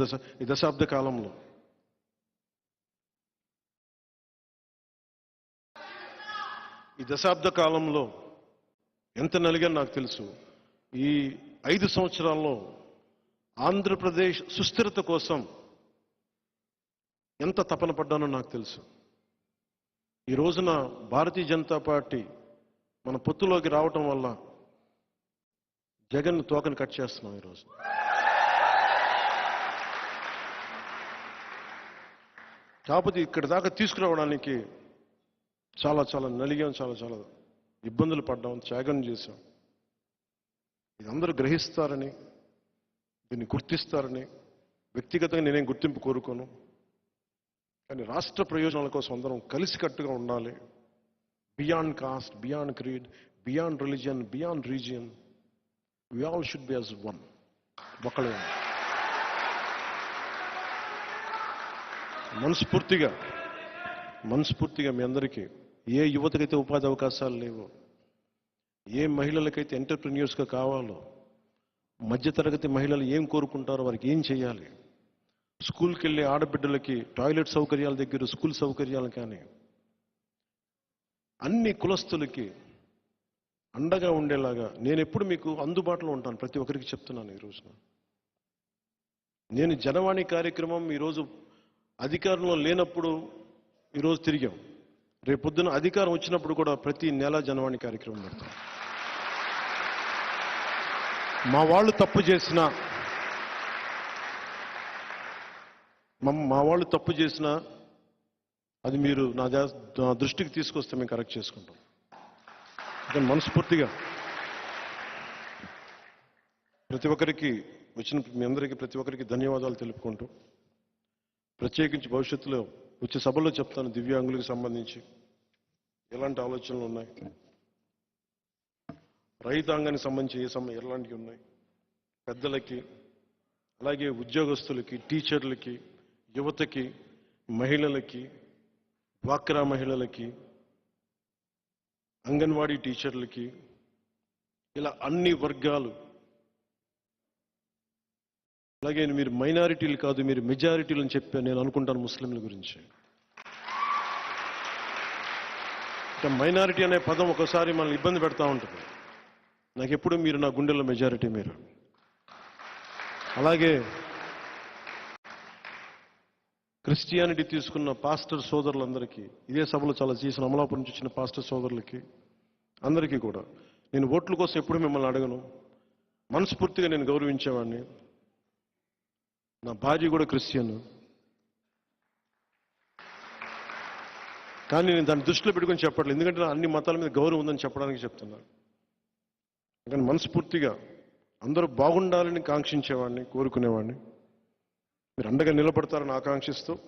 దశ ఈ దశాబ్ద కాలంలో. ఈ దశాబ్ద కాలంలో ఎంత నలిగా నాకు తెలుసు. ఈ ఐదు సంవత్సరాల్లో ఆంధ్రప్రదేశ్ సుస్థిరత కోసం ఎంత తపన పడ్డానో నాకు తెలుసు. ఈ రోజున భారతీయ జనతా పార్టీ మన పొత్తులోకి రావటం వల్ల జగన్ తోకను కట్ చేస్తున్నాం ఈరోజు కాకపోతే ఇక్కడ దాకా తీసుకురావడానికి చాలా చాలా నలిగాం చాలా చాలా ఇబ్బందులు పడ్డాం త్యాగం చేశాం. ఇది అందరూ గ్రహిస్తారని దీన్ని గుర్తిస్తారని వ్యక్తిగతంగా నేనేం గుర్తింపు కోరుకోను. కానీ రాష్ట్ర ప్రయోజనాల కోసం అందరం కలిసికట్టుగా ఉండాలి. Beyond caste beyond creed beyond religion beyond region. We all should be as one ఒకళ్ళే. మనస్ఫూర్తిగా మనస్ఫూర్తిగా మీ అందరికీ. ఏ యువతకైతే ఉపాధి అవకాశాలు లేవో ఏ మహిళలకైతే ఎంటర్ప్రెన్యూర్స్గా కావాలో మధ్యతరగతి మహిళలు ఏం కోరుకుంటారో వారికి ఏం చేయాలి? స్కూల్కి వెళ్ళే ఆడబిడ్డలకి టాయిలెట్ సౌకర్యాల దగ్గర స్కూల్ సౌకర్యాలు కానీ అన్ని కులస్తులకి అండగా ఉండేలాగా నేను ఎప్పుడు మీకు అందుబాటులో ఉంటాను ప్రతి ఒక్కరికి చెప్తున్నాను ఈ రోజున. నేను జనవాణి కార్యక్రమం ఈరోజు అధికారంలో లేనప్పుడు ఈరోజు తిరిగాం. రేపు పొద్దున అధికారం వచ్చినప్పుడు కూడా ప్రతి నెల జనవాణి కార్యక్రమం పెడతాం. మా వాళ్ళు తప్పు చేసినా మమ్- మా వాళ్ళు తప్పు చేసిన అది మీరు నా దృష్టికి తీసుకొస్తే మేము కరెక్ట్ చేసుకుంటాం. కానీ మనస్ఫూర్తిగా ప్రతి ఒక్కరికి వచ్చిన మీ అందరికీ ప్రతి ఒక్కరికి ధన్యవాదాలు తెలుపుకుంటూ ప్రత్యేకించి భవిష్యత్తులో వచ్చే సభలో చెప్తాను దివ్యాంగులకు సంబంధించి. ఎలాంటి ఆలోచనలు ఉన్నాయి? రైతాంగానికి సంబంధించి ఏ సమయం ఎలాంటివి ఉన్నాయి? పెద్దలకి అలాగే ఉద్యోగస్తులకి టీచర్లకి యువతకి మహిళలకి డ్వాక్రా మహిళలకి అంగన్వాడీ టీచర్లకి ఇలా అన్ని వర్గాలు అలాగే మీరు మైనారిటీలు కాదు మీరు మెజారిటీలు అని చెప్పి నేను అనుకుంటాను ముస్లింల గురించి. మైనారిటీ అనే పదం ఒకసారి మనల్ని ఇబ్బంది పెడతా ఉంటుంది. నాకు ఎప్పుడు మీరు నా గుండెల్లో మెజారిటీ మీరు. అలాగే క్రిస్టియానిటీ తీసుకున్న పాస్టర్ సోదరులందరికీ ఇదే సభలో చాలా చేసిన అమలాపురం నుంచి వచ్చిన పాస్టర్ సోదరులకి అందరికీ కూడా నేను ఓట్ల కోసం ఎప్పుడు మిమ్మల్ని అడగను. మనస్ఫూర్తిగా నేను గౌరవించేవాడిని. నా భార్య కూడా క్రిస్టియన్. కానీ నేను దాన్ని దృష్టిలో పెట్టుకొని చెప్పట్లేదు. ఎందుకంటే నా అన్ని మతాల మీద గౌరవం ఉందని చెప్పడానికి చెప్తున్నాను. కానీ మనస్ఫూర్తిగా అందరూ బాగుండాలని కాంక్షించేవాడిని కోరుకునేవాడిని. మీరు అండగా నిలబడతారని ఆకాంక్షిస్తూ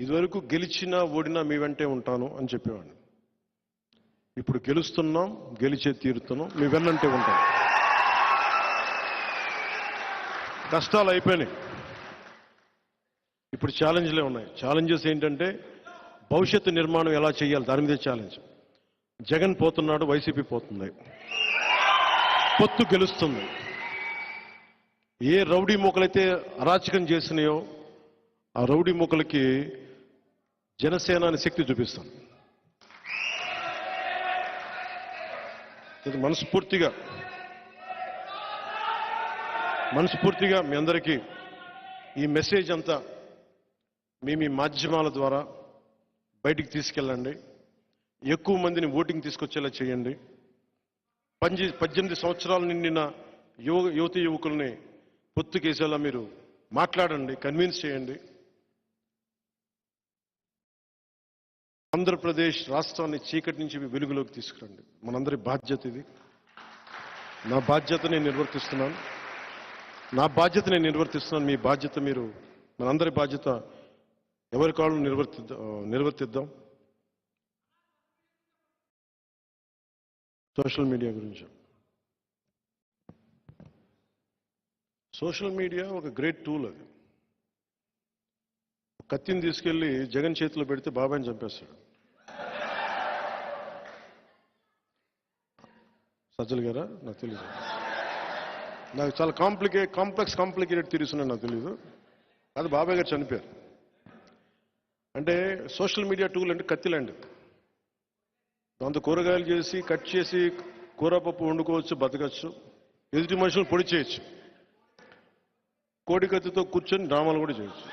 ఇదివరకు గెలిచినా ఓడినా మీ వెంటే ఉంటాను అని చెప్పేవాడిని. ఇప్పుడు గెలుస్తున్నాం గెలిచే తీరుతున్నాం మీ వెన్నంటే ఉంటాం. కష్టాలు అయిపోయినాయి. ఇప్పుడు ఛాలెంజ్లే ఉన్నాయి. ఛాలెంజెస్ ఏంటంటే భవిష్యత్తు నిర్మాణం ఎలా చేయాలి? దాని మీద ఛాలెంజ్. జగన్ పోతున్నాడు వైసీపీ పోతుంది. పొత్తు గెలుస్తుంది. ఏ రౌడీ మూకలైతే అరాచకం చేసినాయో ఆ రౌడీ మూకలకి జనసేన శక్తి చూపిస్తాం. ఇది మనస్ఫూర్తిగా. మనస్ఫూర్తిగా మీ అందరికీ ఈ మెసేజ్ అంతా మీ మీ మాధ్యమాల ద్వారా బయటికి తీసుకెళ్ళండి. ఎక్కువ మందిని ఓటింగ్ తీసుకొచ్చేలా చేయండి. పంజి పద్దెనిమిది సంవత్సరాలు నిండిన యువ యువతి యువకుల్ని పొత్తుకేసేలా మీరు మాట్లాడండి కన్విన్స్ చేయండి. ఆంధ్రప్రదేశ్ రాష్ట్రాన్ని చీకటి నుంచి వెలుగులోకి తీసుకురండి. మనందరి బాధ్యత ఇది. నా బాధ్యత నేను నిర్వర్తిస్తున్నాను. నా బాధ్యత నేను నిర్వర్తిస్తున్నాను. మీ బాధ్యత మీరు మనందరి బాధ్యత ఎవరి కాళ్ళు నిర్వర్తిద్దాం నిర్వర్తిద్దాం. సోషల్ మీడియా గురించి. సోషల్ మీడియా ఒక గ్రేట్ టూల్ అది. కత్తిని తీసుకెళ్ళి జగన్ చేతిలో పెడితే బాబాయ్ని చంపేస్తాడు. సజ్జలు గారా? నాకు తెలియదు నాకు చాలా కాంప్లికే కాంప్లెక్స్ కాంప్లికేటెడ్ థిరీస్ ఉన్నాయి నాకు తెలియదు అది బాబాయ్ గారు చనిపోయారు. అంటే సోషల్ మీడియా టూల్ అంటే కత్తిలండి. దాంతో కూరగాయలు చేసి కట్ చేసి కూరపప్పు వండుకోవచ్చు బతకచ్చు. ఎదుటి మనుషులు పొడి చేయొచ్చు. కోడి కత్తితో కూర్చొని డ్రామాలు కూడా చేయొచ్చు.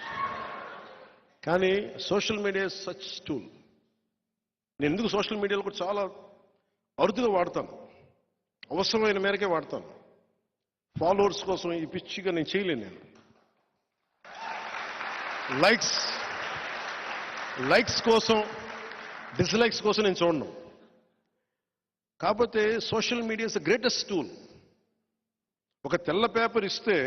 కానీ సోషల్ మీడియా సచ్ టూల్ నేను ఎందుకు సోషల్ మీడియాలో కూడా చాలా అరుదుగా వాడతాను? అవసరమైన మేరకే వాడతాను. ఫాలోవర్స్ కోసం ఈ పిచ్చిగా నేను చేయలేను నేను. లైక్స్ లైక్స్ కోసం డిస్లైక్స్ కోసం నేను చూడను. కాకపోతే social media is the greatest tool ఒక తెల్ల పేపర్ ఇస్తే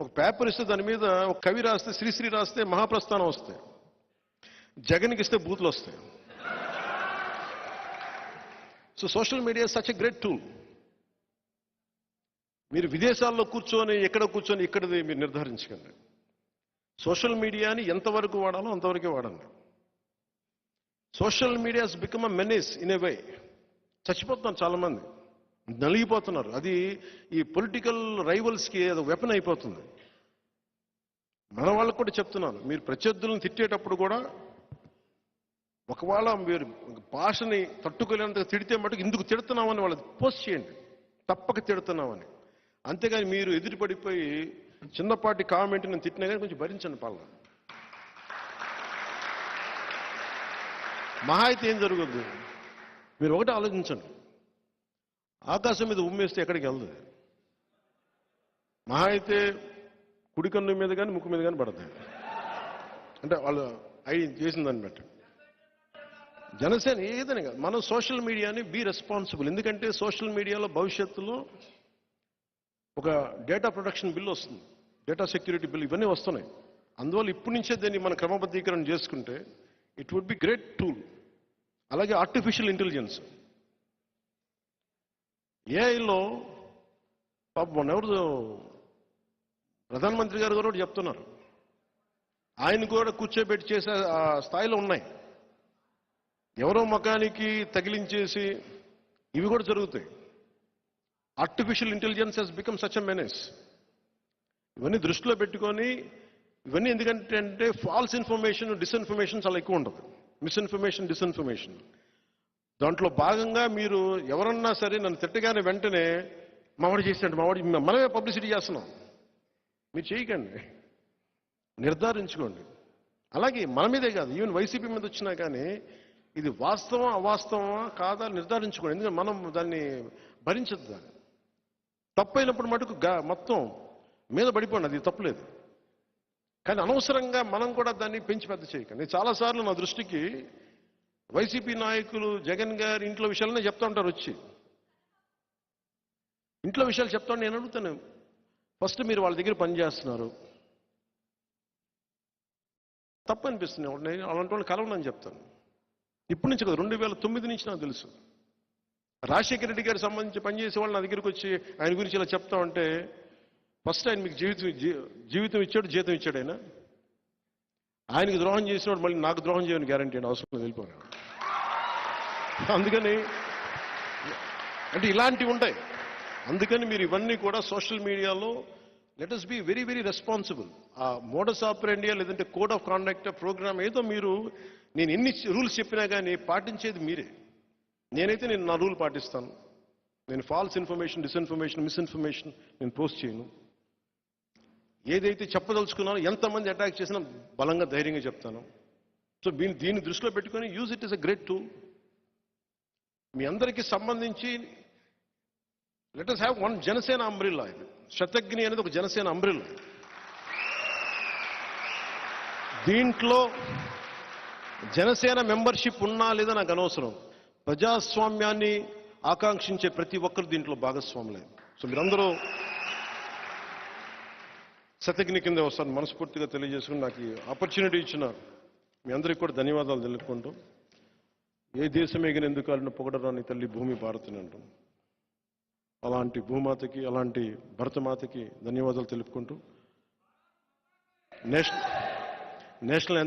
ఒక పేపర్ ఇస్తే దాని మీద ఒక కవి రాస్తే శ్రీశ్రీ రాస్తే మహాప్రస్థానం వస్తాయి. జగన్కి ఇస్తే బూతులు వస్తాయి. So social media such a great tool మీరు విదేశాల్లో కూర్చొని ఎక్కడ కూర్చొని ఇక్కడది మీరు నిర్ధారించకండి. సోషల్ మీడియాని ఎంతవరకు వాడాలో అంతవరకే వాడండి. Social medias become a menace in a way చచ్చిపోతున్నారు చాలామంది. నలిగిపోతున్నారు. అది ఈ పొలిటికల్ రైవల్స్కి అది వెపన్ అయిపోతుంది. మన వాళ్ళకు కూడా చెప్తున్నాను. మీరు ప్రత్యర్థులను తిట్టేటప్పుడు కూడా ఒకవేళ మీరు భాషని తట్టుకోలేనంత తిడితే మటుకు ఇందుకు తిడుతున్నామని వాళ్ళకి పోస్ట్ చేయండి. తప్పక తిడుతున్నామని. అంతేగాని మీరు ఎదురుపడిపోయి చిన్నపాటి కామెంట్ నేను తిట్టినా కానీ కొంచెం భరించండి పాలన. మహా అయితే ఏం జరుగుద్ది? మీరు ఒకటి ఆలోచించండి. ఆకాశం మీద ఉమ్మేస్తే ఎక్కడికి వెళ్తుంది మహా అయితే కుడికన్ను మీద కానీ ముక్కు మీద కానీ పడతాయి అంటే వాళ్ళు ఐ చేసిన దాన్ని బట్టి. జనసేన ఏదని కాదు. మనం సోషల్ మీడియాని బీ రెస్పాన్సిబుల్. ఎందుకంటే సోషల్ మీడియాలో భవిష్యత్తులో ఒక డేటా ప్రొటెక్షన్ బిల్ వస్తుంది. డేటా సెక్యూరిటీ బిల్ ఇవన్నీ వస్తున్నాయి. అందువల్ల ఇప్పటి నుంచే దీన్ని మన క్రమబద్ధీకరణ చేసుకుంటే it would be great tool అలాగే ఆర్టిఫిషియల్ ఇంటెలిజెన్స్ ఏఐలో పాప మొన్న ఎవరు ప్రధానమంత్రి గారు కూడా చెప్తున్నారు. ఆయన కూడా కూర్చోబెట్టి చేసే ఆ స్థాయిలో ఉన్నాయి. ఎవరో మకానికి తగిలించేసి ఇవి కూడా జరుగుతాయి. Artificial intelligence has become such a menace ఇవన్నీ దృష్టిలో పెట్టుకొని ఇవన్నీ ఎందుకంటే అంటే ఫాల్స్ ఇన్ఫర్మేషన్ డిస్ఇన్ఫర్మేషన్ చాలా ఎక్కువ ఉంటుంది మిస్ఇన్ఫర్మేషన్ డిస్ఇన్ఫర్మేషన్ దాంట్లో భాగంగా మీరు ఎవరన్నా సరే నన్ను తిట్టగానే వెంటనే మావాడు చేసినట్టు మావాడి మనమే పబ్లిసిటీ చేస్తున్నాం. మీరు చేయకండి. నిర్ధారించుకోండి. అలాగే మన మీదే కాదు ఈవెన్ వైసీపీ మీద వచ్చినా కానీ ఇది వాస్తవం అవాస్తవమా కాదా నిర్ధారించుకోండి. ఎందుకంటే మనం దాన్ని భరించదు దాన్ని. తప్పైనప్పుడు మటుకు గా- మొత్తం మీద పడిపోండి అది తప్పులేదు. కానీ అనవసరంగా మనం కూడా దాన్ని పెంచి పెద్ద చేయకండి. చాలాసార్లు నా దృష్టికి వైసీపీ నాయకులు జగన్ గారి ఇంట్లో విషయాలనే చెప్తా ఉంటారు వచ్చి. ఇంట్లో విషయాలు చెప్తా నేను అడుగుతాను. ఫస్ట్ మీరు వాళ్ళ దగ్గర పని చేస్తున్నారు. తప్పు అనిపిస్తుంది. నేను అలాంటి వాళ్ళు కలవనని చెప్తాను. ఇప్పటి నుంచి కదా రెండు వేల తొమ్మిది నుంచి నాకు తెలుసు. రాజశేఖర రెడ్డి గారికి సంబంధించి పనిచేసే వాళ్ళు నా దగ్గరికి వచ్చి ఆయన గురించి ఇలా చెప్తా ఉంటే ఫస్ట్ ఆయన మీకు జీవితం జీవితం ఇచ్చాడు జీతం ఇచ్చాడు ఆయన. ఆయనకి ద్రోహం చేసినప్పుడు మళ్ళీ నాకు ద్రోహం చేయని గ్యారంటీ అండి అవసరం వెళ్ళిపోయాను అందుకని అంటే ఇలాంటివి ఉంటాయి. అందుకని మీరు ఇవన్నీ కూడా సోషల్ మీడియాలో let us be very very responsible ఆ మోడస్ ఆపరేండియా లేదంటే కోడ్ ఆఫ్ కాండక్ట్ ప్రోగ్రామ్ ఏదో మీరు నేను ఎన్ని రూల్స్ చెప్పినా కానీ పాటించేది మీరే. నేనైతే నేను నా రూల్ పాటిస్తాను. నేను ఫాల్స్ ఇన్ఫర్మేషన్ డిస్ఇన్ఫర్మేషన్ మిస్ఇన్ఫర్మేషన్ నేను పోస్ట్ చేయను. ఏదైతే చెప్పదలుచుకున్నానో ఎంతమంది అటాక్ చేసినా బలంగా ధైర్యంగా చెప్తాను. సో దీన్ని దీన్ని దృష్టిలో పెట్టుకొని use it is a great tool మీ అందరికీ సంబంధించి let us have one Janasena umbrella ఇది శతగ్ని అనేది ఒక జనసేన అంబ్రిల్లా దీంట్లో జనసేన మెంబర్షిప్ ఉన్నా లేదా నాకు అనవసరం. ప్రజాస్వామ్యాన్ని ఆకాంక్షించే ప్రతి ఒక్కరు దీంట్లో భాగస్వాములే. సో మీరందరూ శతజ్ఞ కింద వస్తాను మనస్ఫూర్తిగా తెలియజేసుకుని నాకు ఈ ఆపర్చునిటీ ఇచ్చిన మీ అందరికీ కూడా ధన్యవాదాలు తెలుపుకుంటూ ఏ దేశం ఎగినెందుకు అలిన పొగడరాని తల్లి భూమి భారతిని అంటాం. అలాంటి భూమాతకి అలాంటి భరతమాతకి ధన్యవాదాలు తెలుపుకుంటూ నేషనల్ నేషనల్ ఎంత